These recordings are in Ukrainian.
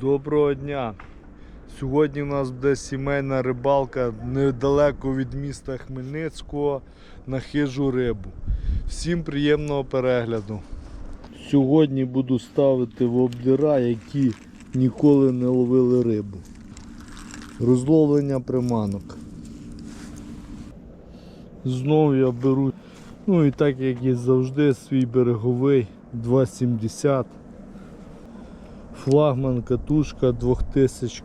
Доброго дня! Сьогодні у нас буде сімейна рибалка недалеко від міста Хмельницького на хижу рибу. Всім приємного перегляду. Сьогодні буду ставити в обдира, які ніколи не ловили рибу. Розловлення приманок. Знову я беру, ну і так як і завжди, свій береговий 2,70. Флагман катушка 2000.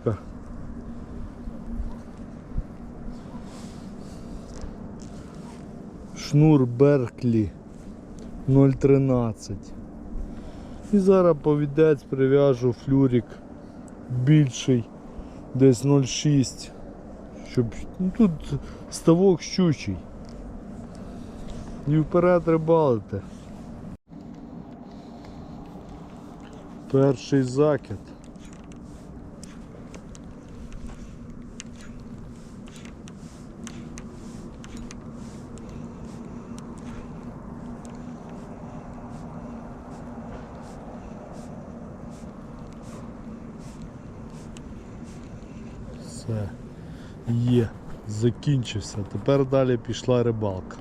Шнур Берклі 0,13. І зараз повідець прив'яжу флюрик більший, десь 0,6. Щоб ну, тут ставок щучий. І вперед рибалити. Перший закид. Все, є, закінчився. Тепер далі пішла рибалка.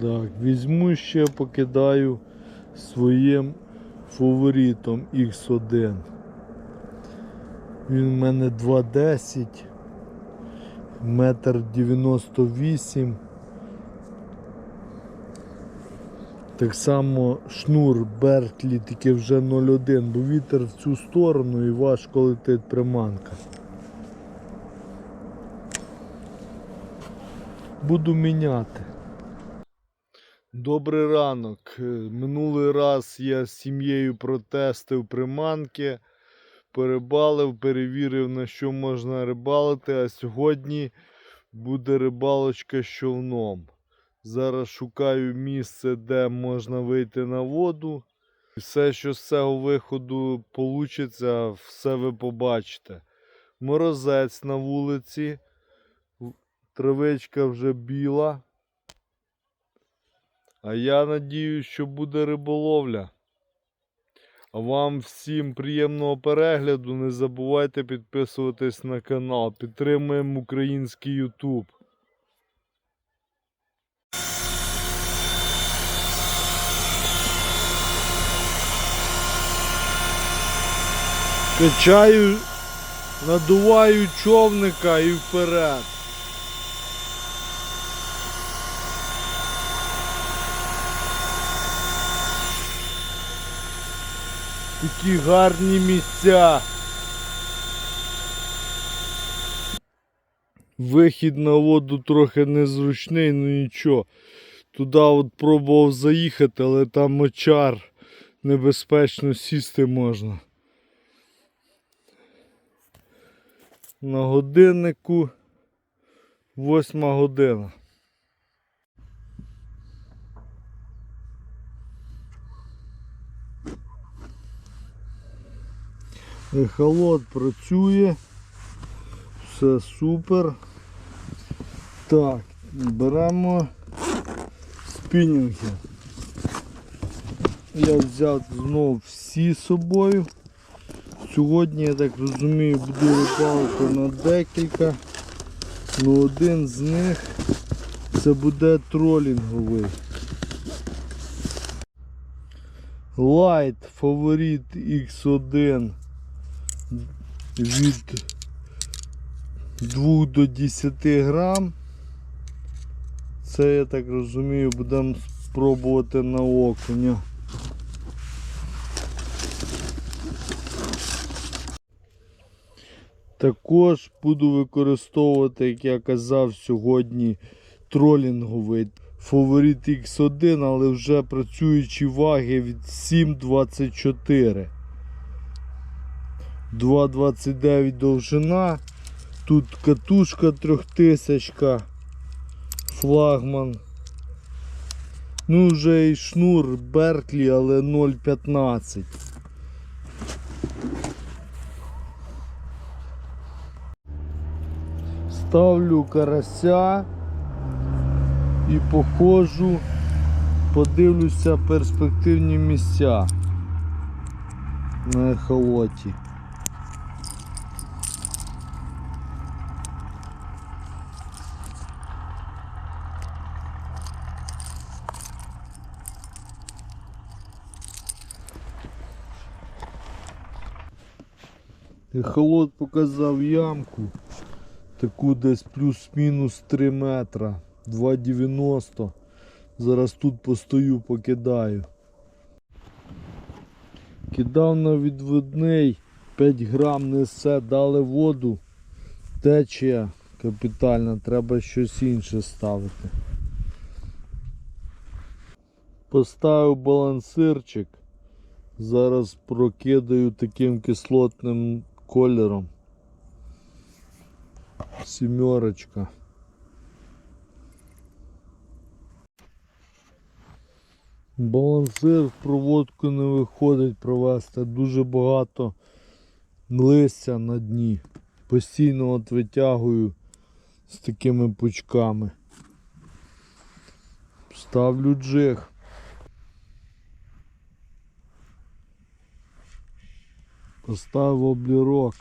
Так, візьму ще покидаю своїм фаворитом X1. Він в мене 2,10, метр 98. Так само шнур Берклі, тільки вже 0,1, бо вітер в цю сторону і важко летить приманка. Буду міняти. Добрий ранок. Е, Минулий раз я з сім'єю протестив приманки, перебалив, перевірив на що можна рибалити, а сьогодні буде рибалочка з човном. Зараз шукаю місце, де можна вийти на воду. Все, що з цього виходу вийде, все ви побачите. Морозець на вулиці, травичка вже біла. А я надіюсь, що буде риболовля. Вам всім приємного перегляду. Не забувайте підписуватись на канал. Підтримуємо український YouTube. Качаю, надуваю човника і вперед. Такі гарні місця. Вихід на воду трохи незручний, ну нічого. Туди от пробував заїхати, але там мочар. Небезпечно сісти можна. На годиннику восьма година. Ехолот працює. Все супер. Так, беремо спінінги. Я взяв знову всі з собою. Сьогодні, я так розумію, буду рибалку на декілька. Ну один з них це буде тролінговий. Light фаворит X1 від 2 до 10 грам. Це я так розумію, будемо спробувати на окуня. Також буду використовувати, як я казав сьогодні, тролінговий фаворит X1, але вже працюючі ваги від 7,24. 2,29 довжина. Тут катушка 3000, флагман. Ну, вже і шнур Берклі, але 0,15. Ставлю карася і походжу, подивлюся перспективні місця на ехолоті. Ехолот показав ямку, таку десь плюс-мінус 3 метра, 2,90. Зараз тут постою, покидаю. Кидав на відводний, 5 грам несе, дали воду, течія капітальна, треба щось інше ставити. Поставив балансирчик. Зараз прокидаю таким кислотним кольором. Сімерочка. Балансир проводку не виходить провести. Дуже багато листя на дні. Постійно от витягую з такими пучками. Ставлю джиг. Поставив облірок.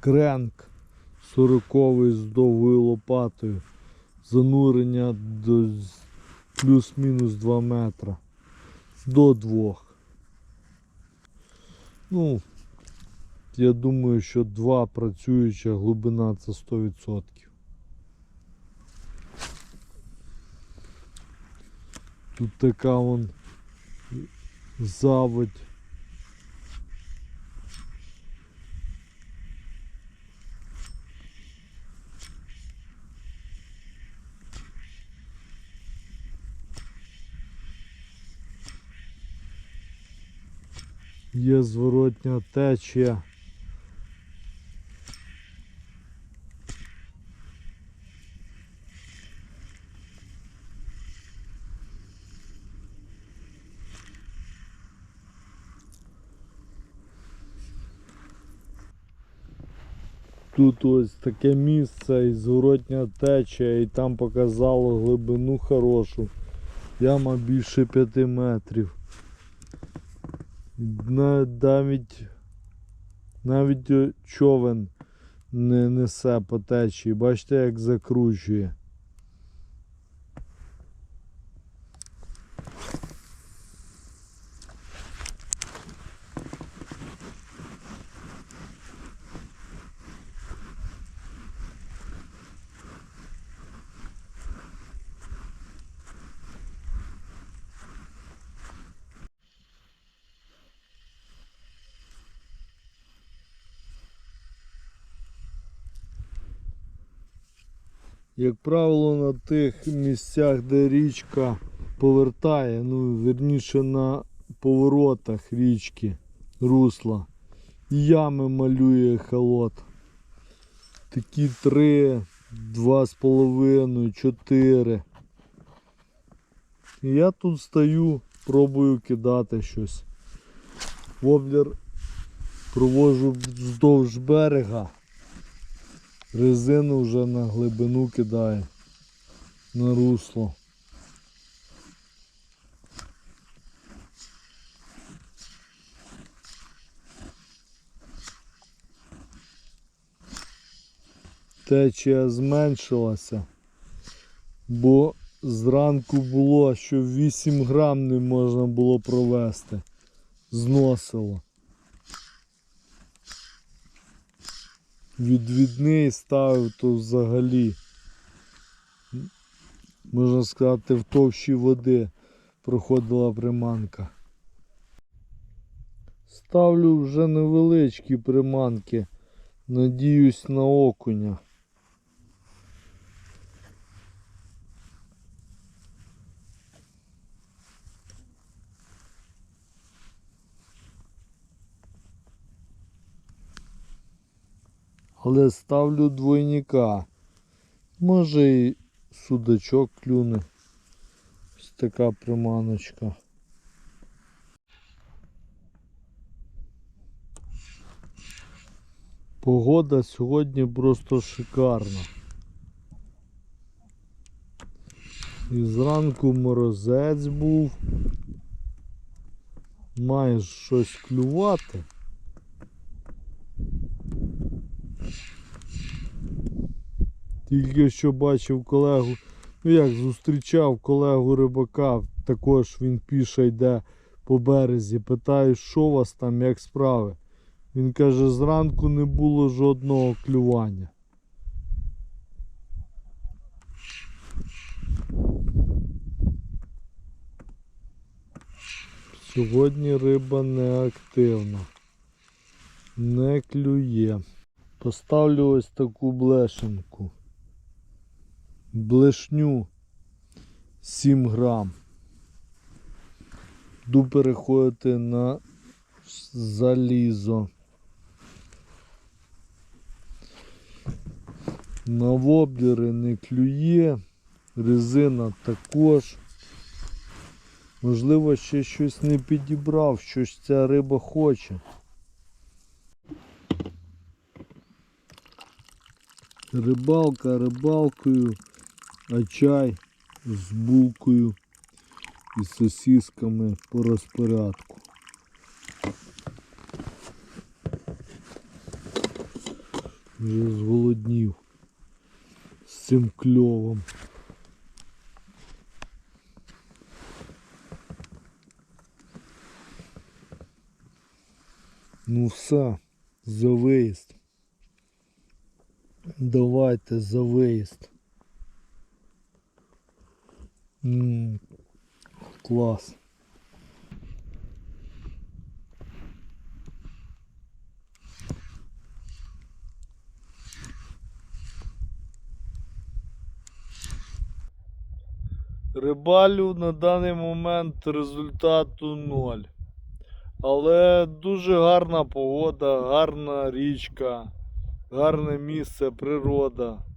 Кренк сороковий з довгою лопатою. Занурення до плюс-мінус 2 метра. До двох. Ну, я думаю, що два працююча глибина це 100%. Тут така вон заводь. Є зворотня течія. Тут ось таке місце і зворотня течія, і там показало глибину хорошу. Яма більше 5 метрів. На- Навіть, навіть е, човен не несе по течії. Бачите, як закручує. Як правило, на тих місцях, де річка повертає, ну, верніше на поворотах річки, русла, ями малює холод. Такі три, два з половиною, чотири. І я тут стою, пробую кидати щось. Воблер провожу вздовж берега. Резину вже на глибину кидає на русло. Течія зменшилася, бо зранку було, що 8 грам не можна було провести. Зносило. Відвідний ставив, то взагалі, можна сказати, в товщі води проходила приманка. Ставлю вже невеличкі приманки, надіюсь на окуня. Але ставлю двойника. Може і судачок клюне. Ось така приманочка. Погода сьогодні просто шикарна. І зранку морозець був. Має щось клювати. Тільки що бачив колегу, ну як зустрічав колегу рибака, також він піше йде по березі. Питаю, що у вас там, як справи? Він каже, зранку не було жодного клювання. Сьогодні риба не активна. Не клює. Поставлю ось таку блешенку. Блешню 7 грам. Буду переходити на залізо. На воблери не клює, резина також. Можливо, ще щось не підібрав, щось ця риба хоче. Рибалка рибалкою, а чай з булкою і сосісками по розпорядку. Вже зголоднів з цим кльовом. Ну все, за виїзд. Давайте за виїзд. М, клас. Рибалю на даний момент результату ноль. Але дуже гарна погода, гарна річка, гарне місце, природа.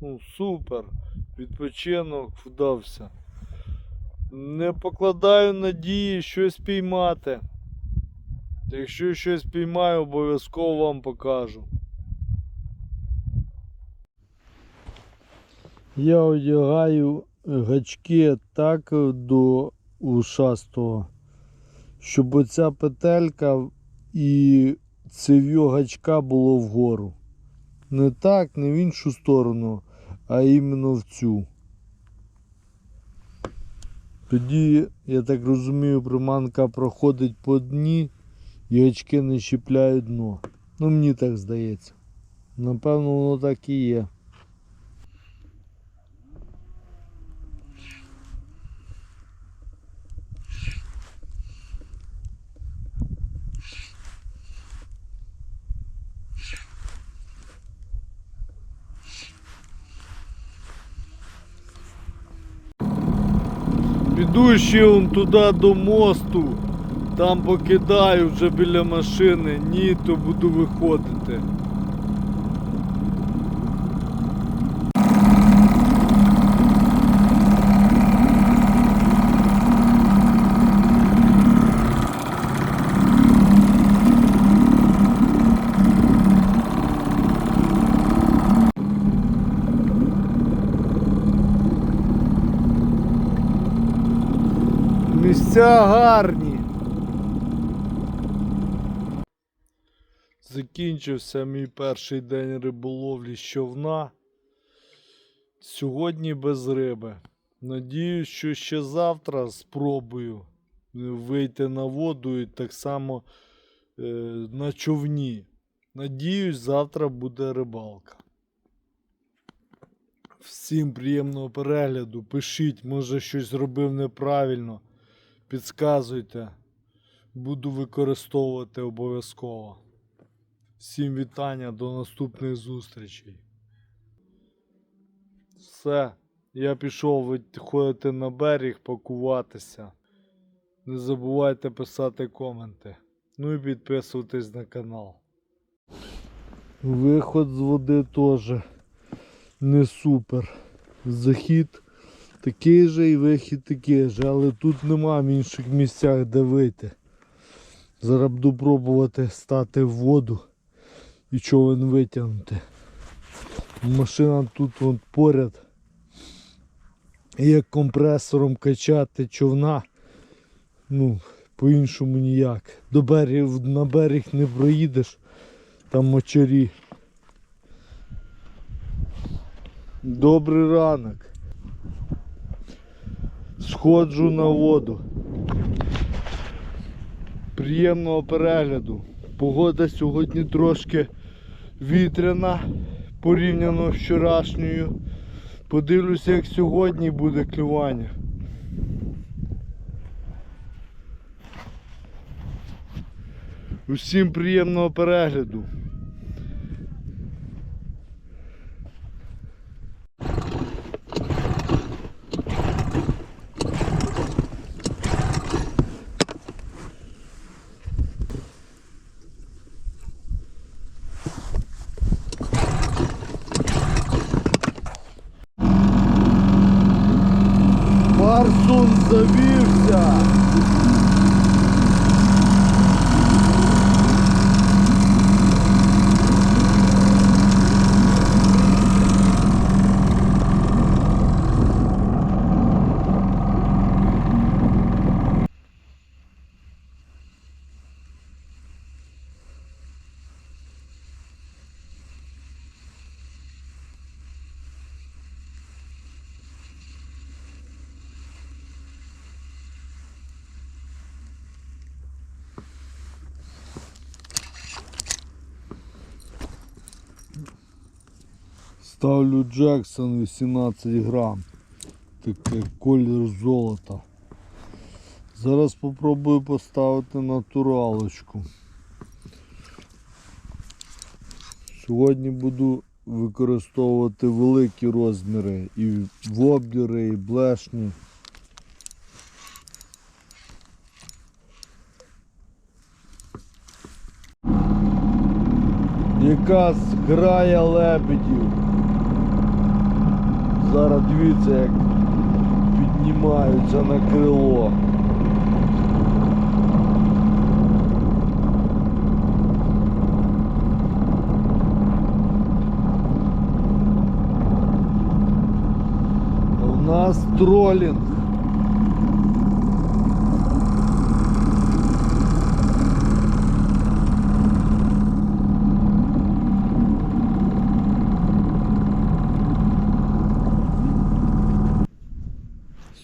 Ну, супер. Відпочинок вдався. Не покладаю надії щось піймати. Якщо щось піймаю, обов'язково вам покажу. Я одягаю гачки так до ушастого, щоб оця петелька і цев'ю гачка було вгору. Не так, не в іншу сторону, а іменно в цю. Тоді, я так розумію, приманка проходить по дні і очки не чіпляють дно. Ну мені так здається. Напевно, воно так і є. Піду ще он туди до мосту, там покидаю вже біля машини, ні, то буду виходити. Місця гарні. Закінчився мій перший день риболовлі з човна. Сьогодні без риби. Надіюсь, що ще завтра спробую вийти на воду і так само е, на човні. Надіюсь, завтра буде рибалка. Всім приємного перегляду. Пишіть, може щось зробив неправильно. Підсказуйте. Буду використовувати обов'язково. Всім вітання, до наступних зустрічей. Все, я пішов виходити на берег, пакуватися. Не забувайте писати коменти. Ну і підписуватись на канал. Виход з води теж не супер. Захід такий же і вихід такий же, але тут нема в інших місцях де вийти. Зараз буду пробувати стати в воду і човен витягнути. Машина тут от поряд. І як компресором качати човна. Ну, по-іншому ніяк. До берег, на берег не проїдеш, там мочарі. Добрий ранок. Сходжу на воду. Приємного перегляду. Погода сьогодні трошки вітряна порівняно з вчорашньою. Подивлюся, як сьогодні буде клювання. Усім приємного перегляду. Ставлю Джексон 18 грам. Таке колір золота. Зараз попробую поставити натуралочку. Сьогодні буду використовувати великі розміри і воблери, і блешні. Яка зграя лебедів. Зараз дивіться, як піднімаються на крило. А У нас тролінг.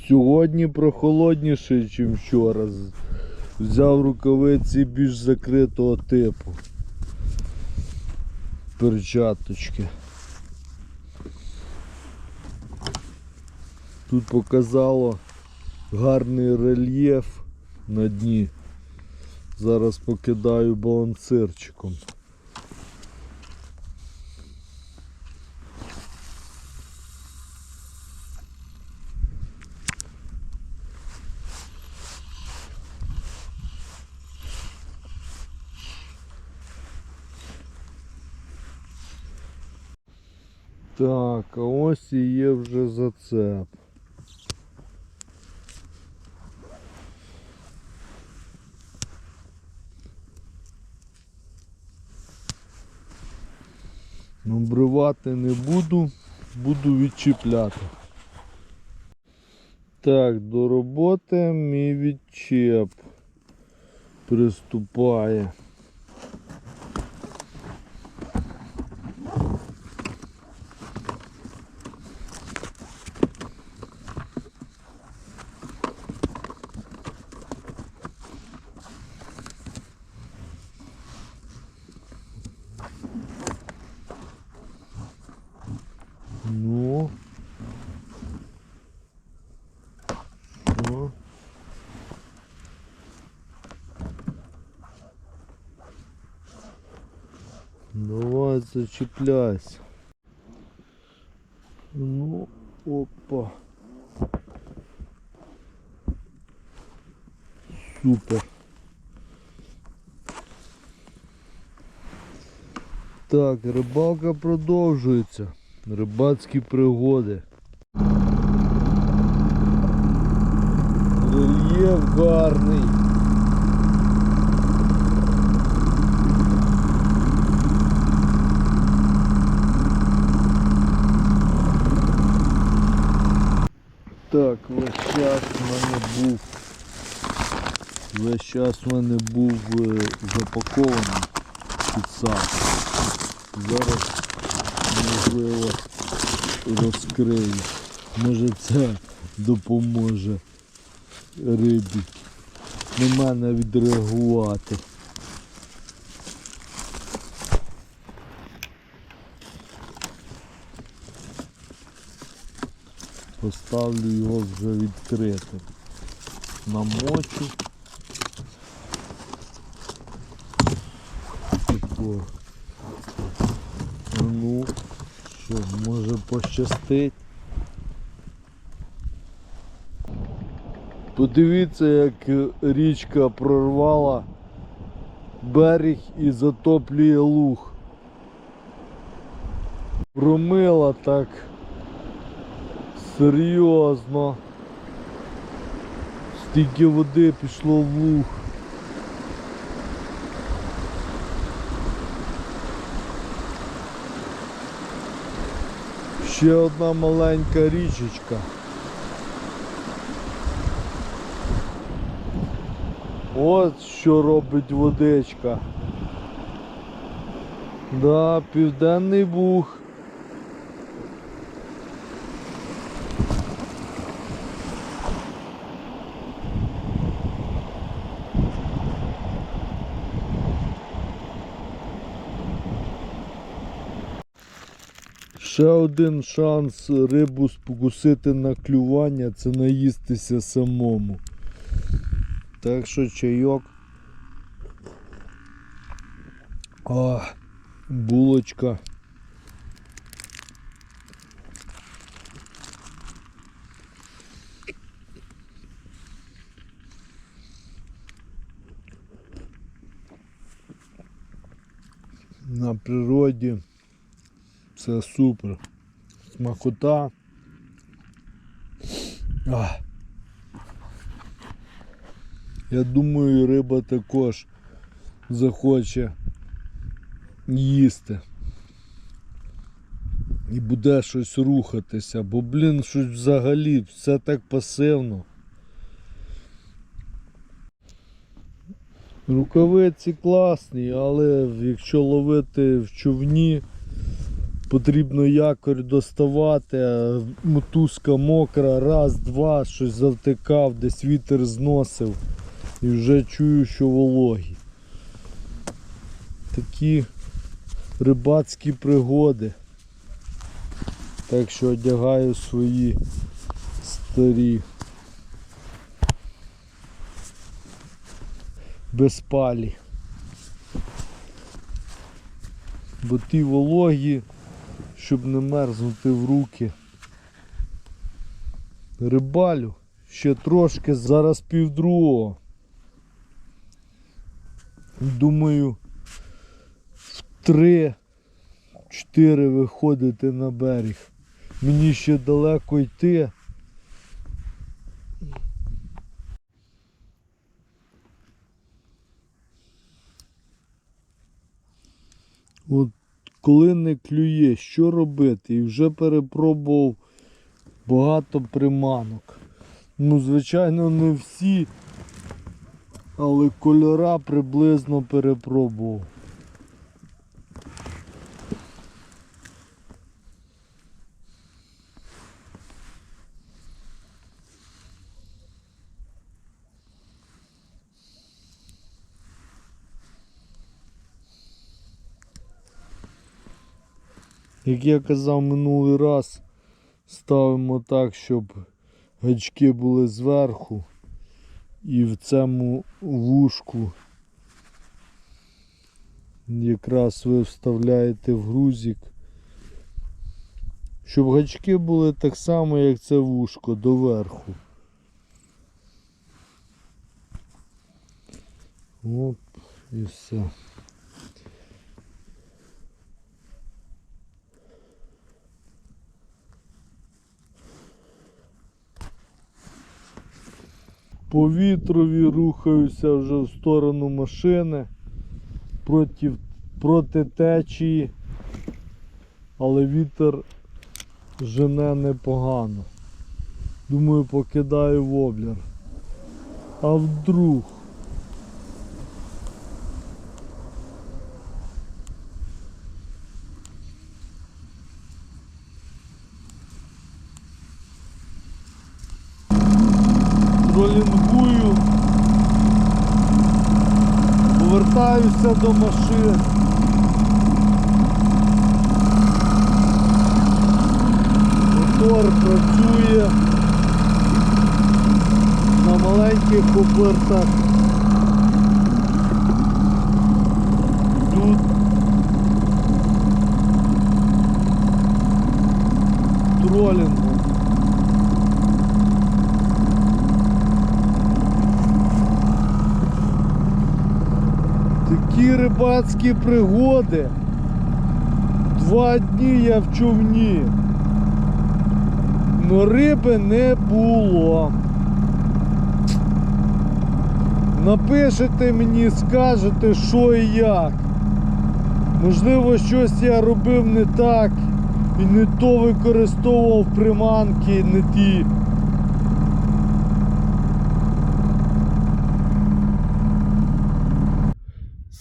Сьогодні прохолодніше, ніж вчора. Взяв рукавиці більш закритого типу. Перчаточки. Тут показало гарний рельєф на дні. Зараз покидаю балансирчиком. Так, а ось і є вже зацеп. Обривати не буду, буду відчіпляти. Так, до роботи мій відчеп приступає. Ну. Що? Давай. Ну, опа. Супер. Так, рибалка продовжується. Рибацькі пригоди. Рельєф гарний. Так, весь час в мене був. Весь час в мене був е, запакований підсак. Зараз можливо розкрию. Може це допоможе рибі на мене відреагувати. Поставлю його вже відкритим. Намочу. Тако. Ну, що, може пощастить. Подивіться, як річка прорвала берег і затоплює луг. Промила так серйозно. Стільки води пішло в луг. Ще одна маленька річечка. От що робить водичка. Да, південний бух. Ще один шанс рибу спокусити на клювання це наїстися самому. Так що чайок. А, булочка. На природі це супер. Смакота. А. Я думаю, риба також захоче їсти. І буде щось рухатися, бо, блін, щось взагалі все так пасивно. Рукавиці класні, але якщо ловити в човні, потрібно якорь доставати, мотузка мокра, раз, два, щось завтикав, десь вітер зносив і вже чую, що вологі. Такі рибацькі пригоди. Так що одягаю свої старі безпалі. Бо ті вологі, щоб не мерзнути в руки. Рибалю ще трошки, зараз півдругого. Думаю, в три-чотири виходити на берег. Мені ще далеко йти. От коли не клює, що робити? І вже перепробував багато приманок. Ну, звичайно, не всі, але кольора приблизно перепробував. Як я казав минулий раз, ставимо так, щоб гачки були зверху і в цьому вушку якраз ви вставляєте в грузик. Щоб гачки були так само, як це вушко, доверху. Оп, і все. По вітрові рухаюся вже в сторону машини проти, проти течії, але вітер жене непогано. Думаю, покидаю воблер. А вдруг? Такі рибацькі пригоди. Два дні я в човні. Но риби не було. Напишете мені, скажете, що і як. Можливо, щось я робив не так і не то використовував приманки, не ті.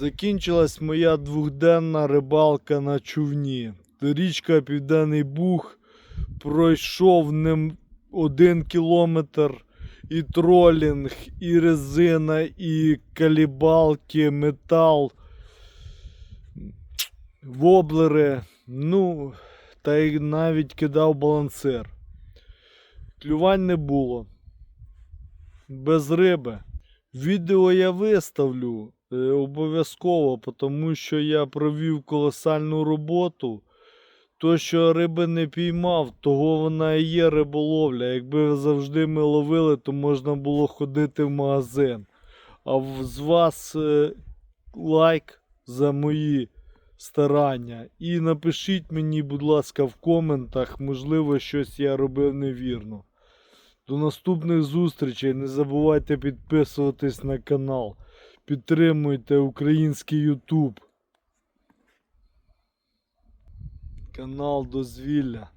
Закінчилась моя двохденна рибалка на човні. Річка Південний Буг пройшов ним один кілометр і тролінг, і резина, і калібалки, метал, воблери. Ну, та й навіть кидав балансир. Клювань не було. Без риби. Відео я виставлю обов'язково, тому що я провів колосальну роботу. То, що риби не піймав, того вона і є риболовля. Якби завжди ми ловили, то можна було ходити в магазин. А з вас е, лайк за мої старання. І напишіть мені, будь ласка, в коментах, можливо, щось я робив невірно. До наступних зустрічей. Не забувайте підписуватись на канал. Підтримуйте український Ютуб. Канал Дозвілля.